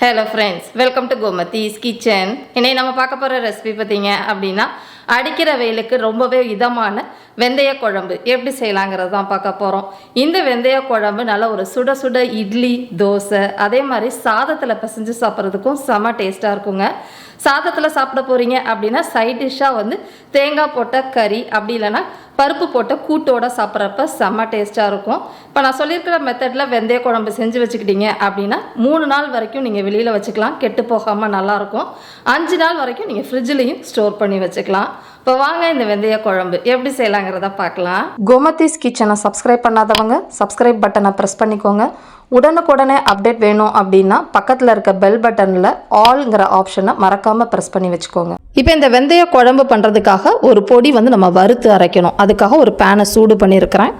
Hello friends welcome to Gomathi's kitchen இன்னைக்கு நம்ம பார்க்க போகிற ரெசிபி பார்த்தீங்க அப்படின்னா அடிக்கிற வெயிலுக்கு ரொம்பவே இதமான வெந்தய குழம்பு. எப்படி செய்யலாங்கிறது தான் பார்க்க போகிறோம் இந்த வெந்தய குழம்பு நல்ல ஒரு சுட சுட இட்லி தோசை அதே மாதிரி சாதத்தில் பிசைஞ்சு சாப்பிட்றதுக்கும் செம டேஸ்ட்டாக இருக்குங்க. சாதத்தில் சாப்பிட போகிறீங்க அப்படின்னா சைட் டிஷ்ஷாக வந்து தேங்காய் போட்ட கறி அப்படி இல்லைன்னா பருப்பு போட்ட கூட்டோட சாப்பிட்றப்ப செம்ம டேஸ்ட்டாக இருக்கும். இப்போ நான் சொல்லியிருக்கிற மெத்தடில் வெந்தய குழம்பு செஞ்சு வச்சுக்கிட்டீங்க அப்படின்னா மூணு நாள் வரைக்கும் நீங்கள் வெளியில் வச்சுக்கலாம். கெட்டு போகாமல் நல்லாயிருக்கும் அஞ்சு நாள் வரைக்கும் நீங்கள் ஃப்ரிட்ஜ்லேயும் ஸ்டோர் பண்ணி வச்சுக்கலாம். இப்போ வாங்க இந்த வெந்தய குழம்பு. எப்படி செய்யலாங்கிறத பார்க்கலாம். கோமதிஸ் கிச்சனை சப்ஸ்கிரைப் பண்ணாதவங்க சப்ஸ்கிரைப் பட்டனை ப்ரெஸ் பண்ணிக்கோங்க. உடனுக்குடனே அப்டேட் வேணும் அப்படின்னா பக்கத்தில் இருக்க பெல் பட்டனில் ஆல்ங்கிற ஆப்ஷனை மறக்காமல் ப்ரெஸ் பண்ணி வச்சுக்கோங்க. இப்போ இந்த வெந்தய குழம்பு பண்ணுறதுக்காக ஒரு பொடி வந்து நம்ம வறுத்து அரைக்கணும். அதுக்காக ஒரு பேனை சூடு பண்ணியிருக்கிறேன்.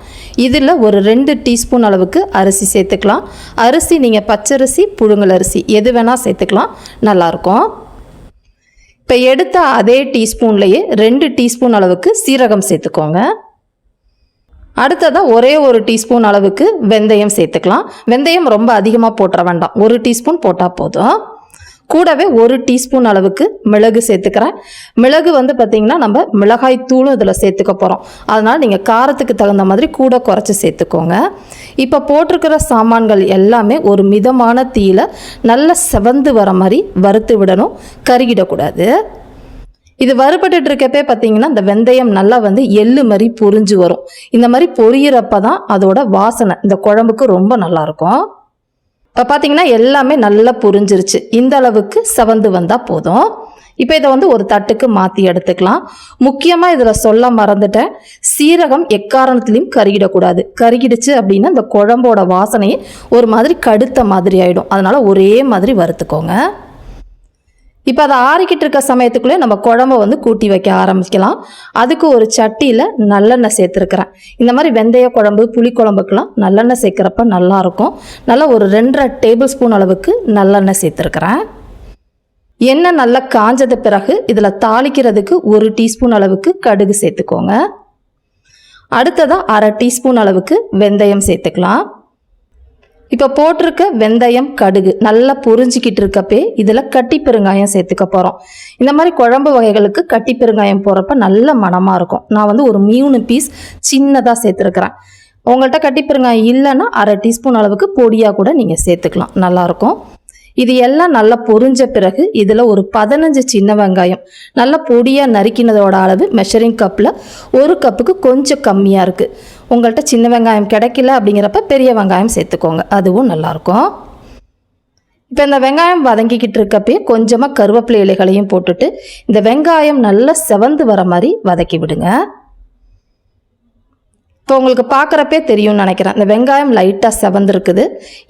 இதில் ஒரு ரெண்டு டீஸ்பூன் அளவுக்கு அரிசி சேர்த்துக்கலாம். அரிசி நீங்கள் பச்சரிசி புழுங்கல் அரிசி எது வேணால் சேர்த்துக்கலாம். நல்லாயிருக்கும் இப்போ எடுத்த அதே டீஸ்பூன்லேயே ரெண்டு டீஸ்பூன் அளவுக்கு சீரகம் சேர்த்துக்கோங்க. அடுத்ததாக ஒரே ஒரு டீஸ்பூன் அளவுக்கு வெந்தயம் சேர்த்துக்கலாம். வெந்தயம் ரொம்ப அதிகமாக போட்டுற வேண்டாம். ஒரு டீஸ்பூன் போட்டால் போதும். கூடவே ஒரு டீஸ்பூன் அளவுக்கு மிளகு சேர்த்துக்கிறேன். மிளகு வந்து பார்த்திங்கன்னா நம்ம மிளகாய் தூளும் இதில் சேர்த்துக்க போகிறோம் அதனால் நீங்கள் காரத்துக்கு தகுந்த மாதிரி கூட குறைச்சி சேர்த்துக்கோங்க. இப்போ போட்டிருக்கிற சாமான்கள் எல்லாமே ஒரு மிதமான தீயில் நல்லா செவந்து வர மாதிரி வறுத்து விடணும். கருகிடக்கூடாது. இது வறுபட்டுட்டு இருக்கப்பே பார்த்தீங்கன்னா இந்த வெந்தயம் நல்லா வந்து எள்ளு மாதிரி பொரிஞ்சு வரும். இந்த மாதிரி பொரியறப்ப தான் அதோட வாசனை இந்த குழம்புக்கு ரொம்ப நல்லா இருக்கும். பார்த்தீங்கன்னா எல்லாமே நல்லா புரிஞ்சிருச்சு. இந்த அளவுக்கு செவந்து வந்தால் போதும். இப்போ இதை வந்து ஒரு தட்டுக்கு மாற்றி எடுத்துக்கலாம். முக்கியமாக இதில் சொல்ல மறந்துட்டேன். சீரகம் எக்காரணத்துலேயும் கருகிடக்கூடாது. கருகிடுச்சு அப்படின்னா இந்த குழம்போட வாசனையே ஒரு மாதிரி கடுத்த மாதிரி ஆகிடும் அதனால் ஒரே மாதிரி வறுத்துக்கோங்க. இப்போ அதை ஆறிக்கிட்டு இருக்க சமயத்துக்குள்ளே நம்ம குழம்ப வந்து கூட்டி வைக்க ஆரம்பிக்கலாம். அதுக்கு ஒரு சட்டியில் நல்லெண்ணெய் சேர்த்துருக்குறேன். இந்த மாதிரி வெந்தய குழம்பு புளி குழம்புக்கெல்லாம் நல்லெண்ணெய் சேர்க்குறப்ப நல்லாயிருக்கும் நல்லா ஒரு ரெண்டரை டேபிள் ஸ்பூன் அளவுக்கு நல்லெண்ணெய் சேர்த்துருக்குறேன். எண்ணெய் நல்லா காஞ்சது பிறகு இதில் தாளிக்கிறதுக்கு ஒரு டீஸ்பூன் அளவுக்கு கடுகு சேர்த்துக்கோங்க. அடுத்ததாக அரை டீஸ்பூன் அளவுக்கு வெந்தயம் சேர்த்துக்கலாம். இப்போ போட்டிருக்க வெந்தயம் கடுகு நல்லா பொரிஞ்சிக்கிட்டு இருக்கப்பே இதில் கட்டி பெருங்காயம் சேர்த்துக்க போகிறோம் இந்த மாதிரி குழம்பு வகைகளுக்கு கட்டி பெருங்காயம் போகிறப்ப நல்ல மணமாக இருக்கும். நான் வந்து ஒரு மூணு பீஸ் சின்னதாக சேர்த்துருக்குறேன். உங்கள்கிட்ட கட்டி பெருங்காயம் இல்லைன்னா அரை டீஸ்பூன் அளவுக்கு பொடியாக கூட நீங்கள் சேர்த்துக்கலாம். நல்லாயிருக்கும் இது எல்லாம் நல்லா பொரிஞ்ச பிறகு இதில் ஒரு பதினஞ்சு சின்ன வெங்காயம். நல்லா பொடியாக நறுக்கினதோட அளவு மெஷரிங் கப்பில் ஒரு கப்புக்கு கொஞ்சம் கம்மியாக இருக்குது உங்கள்கிட்ட சின்ன வெங்காயம் கிடைக்கல அப்படிங்கிறப்ப பெரிய வெங்காயம் சேர்த்துக்கோங்க. அதுவும் நல்லாயிருக்கும். இப்போ இந்த வெங்காயம் வதங்கிக்கிட்டு இருக்கப்பயே கொஞ்சமாக கருவேப்பிலை இலைகளையும் போட்டுட்டு இந்த வெங்காயம் நல்லா செவந்து வர மாதிரி வதக்கி விடுங்க. இப்போ உங்களுக்கு பார்க்குறப்பே தெரியும்னு நினைக்கிறேன். இந்த வெங்காயம் லைட்டாக செவந்துருக்குது.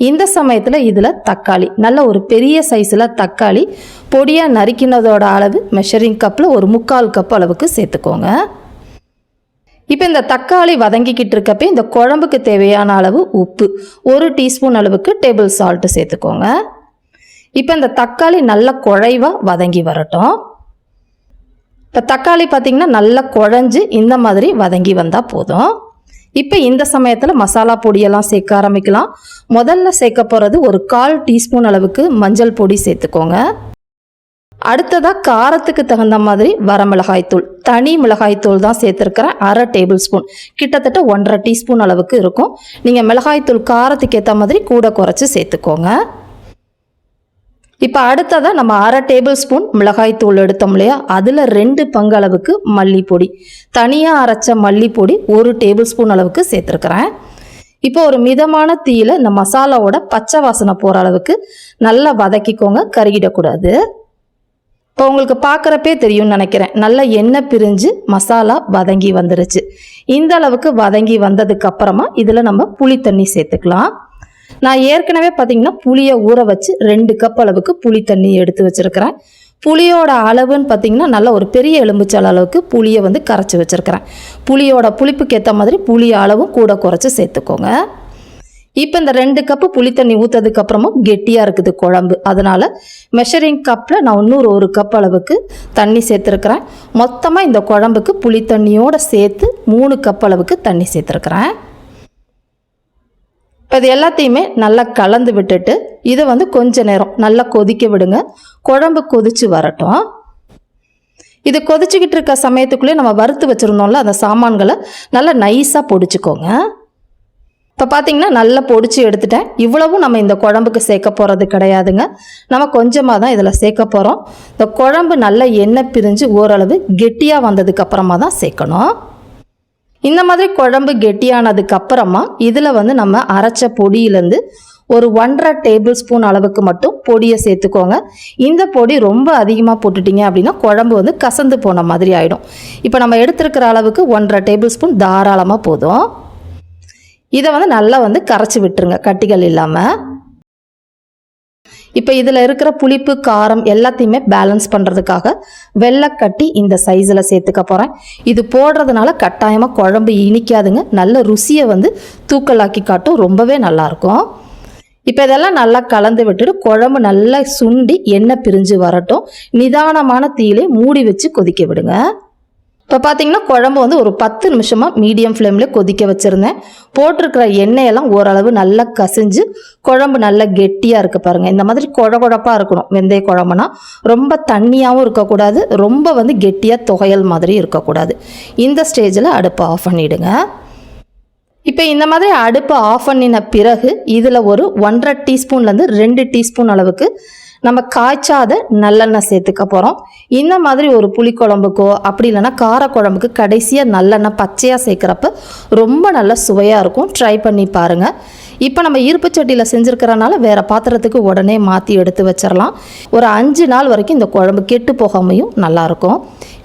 இந்த சமயத்தில் இதில் தக்காளி நல்ல ஒரு பெரிய சைஸில் தக்காளி பொடியாக நறுக்கினதோட அளவு மெஷரிங் கப்பில் ஒரு முக்கால் கப் அளவுக்கு சேர்த்துக்கோங்க. இப்போ இந்த தக்காளி வதங்கிக்கிட்டு இருக்கப்பே இந்த குழம்புக்கு தேவையான அளவு உப்பு ஒரு டீஸ்பூன் அளவுக்கு டேபிள் சால்ட்டு சேர்த்துக்கோங்க. இப்போ இந்த தக்காளி நல்ல குழைவாக வதங்கி வரட்டும். இப்போ தக்காளி பார்த்திங்கன்னா நல்லா குழஞ்சு இந்த மாதிரி வதங்கி வந்தால் போதும். இப்போ இந்த சமயத்தில் மசாலா பொடியெல்லாம் சேர்க்க ஆரம்பிக்கலாம். முதல்ல சேர்க்க போகிறது ஒரு கால் டீஸ்பூன் அளவுக்கு மஞ்சள் பொடி சேர்த்துக்கோங்க. அடுத்ததாக காரத்துக்கு தகுந்த மாதிரி வரமிளகாய்த்தூள் தனி மிளகாய்த்தூள் தான் சேர்த்துருக்கிறேன். அரை டேபிள் ஸ்பூன் கிட்டத்தட்ட ஒன்றரை டீஸ்பூன் அளவுக்கு இருக்கும். நீங்கள் மிளகாய்த்தூள் காரத்துக்கு ஏற்ற மாதிரி கூட குறைச்சி சேர்த்துக்கோங்க. இப்போ அடுத்ததாக நம்ம அரை டேபிள் ஸ்பூன் மிளகாய்த்தூள் எடுத்தோம் இல்லையா? அதில் ரெண்டு பங்கு அளவுக்கு மல்லிப்பொடி. தனியாக அரைச்ச மல்லிப்பொடி ஒரு டேபிள் ஸ்பூன் அளவுக்கு சேர்த்துருக்குறேன். இப்போ ஒரு மிதமான தீயில இந்த மசாலாவோட பச்சை வாசனை போகிற அளவுக்கு நல்லா வதக்கிக்கோங்க. கருகிடக்கூடாது. இப்போ உங்களுக்கு பார்க்குறப்பே தெரியும்னு நினைக்கிறேன். நல்ல எண்ணெய் பிரிஞ்சு மசாலா வதங்கி வந்துருச்சு. இந்த அளவுக்கு வதங்கி வந்ததுக்கு அப்புறமா இதில் நம்ம புளி தண்ணி சேர்த்துக்கலாம். நான் ஏற்கனவே பார்த்தீங்கன்னா புளியை ஊற வச்சு ரெண்டு கப் அளவுக்கு புளி தண்ணி எடுத்து வச்சுருக்கிறேன். புளியோட அளவுன்னு பார்த்தீங்கன்னா நல்ல ஒரு பெரிய எலும்புச்சால் அளவுக்கு புளியை வந்து கரைச்சி வச்சுருக்கிறேன். புளியோட புளிப்புக்கு ஏற்ற மாதிரி புளி அளவும் கூட குறைச்சி சேர்த்துக்கோங்க. இப்போ இந்த ரெண்டு கப்பு புளி தண்ணி ஊற்றதுக்கு அப்புறமும் கெட்டியாக இருக்குது குழம்பு. அதனால் மெஷரிங் கப்பில் நான் இன்னொரு ஒரு கப் அளவுக்கு தண்ணி சேர்த்துருக்குறேன். மொத்தமாக இந்த குழம்புக்கு புளி தண்ணியோடு சேர்த்து மூணு கப் அளவுக்கு தண்ணி சேர்த்துருக்குறேன். இப்போ இது எல்லாத்தையுமே நல்லா கலந்து விட்டுட்டு இதை வந்து கொஞ்ச நேரம் நல்லா கொதிக்க விடுங்க. குழம்பு கொதிச்சு வரட்டும். இது கொதிச்சுக்கிட்டு இருக்க சமயத்துக்குள்ளேயே நம்ம வறுத்து வச்சுருந்தோம்ல அந்த சாமான்களை நல்லா நைஸாக பொடிச்சுக்கோங்க. இப்போ பார்த்தீங்கன்னா நல்லா பொடிச்சு எடுத்துட்டேன். இவ்வளவும் நம்ம இந்த குழம்புக்கு சேர்க்க போகிறது கிடையாதுங்க. நம்ம கொஞ்சமாக தான் இதில் சேர்க்க போகிறோம் இந்த குழம்பு நல்லா எண்ணெய் பிரிஞ்சு ஓரளவு கெட்டியாக வந்ததுக்கப்புறமா தான் சேர்க்கணும். இந்த மாதிரி குழம்பு கெட்டியானதுக்கப்புறமா இதில் வந்து நம்ம அரைச்ச பொடியிலேருந்து ஒரு ஒன்றரை டேபிள் ஸ்பூன் அளவுக்கு மட்டும் பொடியை சேர்த்துக்கோங்க. இந்த பொடி ரொம்ப அதிகமாக போட்டுட்டீங்க அப்படின்னா குழம்பு வந்து கசந்து போன மாதிரி ஆகிடும் இப்போ நம்ம எடுத்துருக்கிற அளவுக்கு ஒன்றரை டேபிள் ஸ்பூன் தாராளமாக போதும். இதை வந்து நல்லா வந்து கரைச்சி விட்டுருங்க கட்டிகள் இல்லாமல் இப்போ இதில் இருக்கிற புளிப்பு காரம் எல்லாத்தையுமே பேலன்ஸ் பண்ணுறதுக்காக வெள்ளைக்கட்டி இந்த சைஸில் சேர்த்துக்க போகிறேன் இது போடுறதுனால கட்டாயமாக குழம்பு இனிக்காதுங்க. நல்ல ருசியை வந்து தூக்கலாக்கி காட்டும். ரொம்பவே நல்லாயிருக்கும் இப்போ இதெல்லாம் நல்லா கலந்து விட்டுட்டு குழம்பு நல்லா சுண்டி எண்ணெய் பிரிஞ்சு வரட்டும். நிதானமான தீயிலே மூடி வச்சு கொதிக்க விடுங்க. இப்போ பார்த்தீங்கன்னா குழம்பு வந்து ஒரு பத்து நிமிஷமாக மீடியம் ஃப்ளேமில் கொதிக்க வச்சுருந்தேன். போட்டிருக்கிற எண்ணெயெல்லாம் ஓரளவு நல்லா கசிஞ்சு குழம்பு நல்லா கெட்டியாக இருக்குது பாருங்கள் இந்த மாதிரி குழ குழப்பாக இருக்கணும். வெந்தய குழம்புனா ரொம்ப தண்ணியாகவும் இருக்கக்கூடாது. ரொம்ப வந்து கெட்டியாக துகையல் மாதிரி இருக்கக்கூடாது. இந்த ஸ்டேஜில் அடுப்பை ஆஃப் பண்ணிவிடுங்க இப்போ இந்த மாதிரி அடுப்பை ஆஃப் பண்ணின பிறகு இதில் ஒரு ஒன்றரை டீஸ்பூன்லேருந்து ரெண்டு டீஸ்பூன் அளவுக்கு நம்ம காய்ச்சாத நல்லெண்ணெய் சேர்த்துக்க போகிறோம் இந்த மாதிரி ஒரு புளிக்குழம்புக்கோ அப்படி இல்லைன்னா காரக்குழம்புக்கு கடைசியாக நல்லெண்ணெய் பச்சையாக சேர்க்குறப்ப ரொம்ப நல்ல சுவையாக இருக்கும். ட்ரை பண்ணி பாருங்கள் இப்போ நம்ம இருப்பு சட்டியில் செஞ்சுருக்கிறனால வேறு பாத்திரத்துக்கு உடனே மாற்றி எடுத்து வச்சிடலாம் ஒரு அஞ்சு நாள் வரைக்கும் இந்த குழம்பு கெட்டு போகாமையும் நல்லாயிருக்கும்